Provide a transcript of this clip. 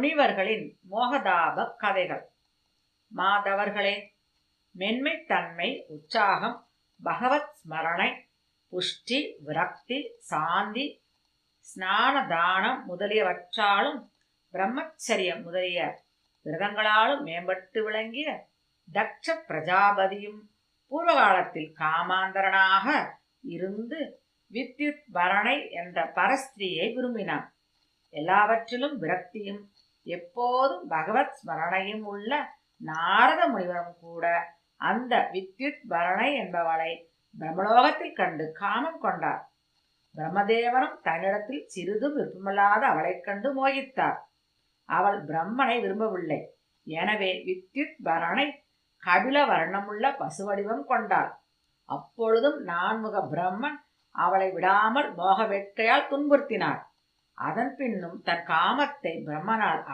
முனிவர்களின் மோகதாப கதைகள். மாதவர்களே மென்மைத்தன்மை உற்சாகம் பகவத் ஸ்மரணை புஷ்டி விரக்தி சாந்தி ஸ்நான தானம் முதலியவற்றாலும் பிரம்மச்சரியம் முதலிய விரதங்களாலும் மேம்பட்டு விளங்கிய தக்ஷ பிரஜாபதியும் பூர்வ காலத்தில் காமாந்தரனாக இருந்து வித்யுத் பரணை என்ற பரஸ்திரியை விரும்பினான். எல்லாவற்றிலும் விரக்தியும் எப்போதும் பகவத் ஸ்மரணையும் உள்ள நாரத முனிவரும் கூட அந்த வித்யுத் பரணை என்பவளை பிரம்மலோகத்தில் கண்டு காமம் கொண்டார். பிரம்மதேவனும் தன்னிடத்தில் சிறிதும் விருப்பமில்லாத அவளைக் கண்டு மோகித்தார். அவள் பிரம்மனை விரும்பவில்லை. எனவே வித்யுத் பரணை கபில வர்ணமுள்ள பசுவடிவம் கொண்டாள். அப்பொழுதும் நான்முக பிரம்மன் அவளை விடாமல் மோக வேட்கையால் துன்புறுத்தினார். அதன் பின்னும் தன் காமத்தை பிரம்மனால்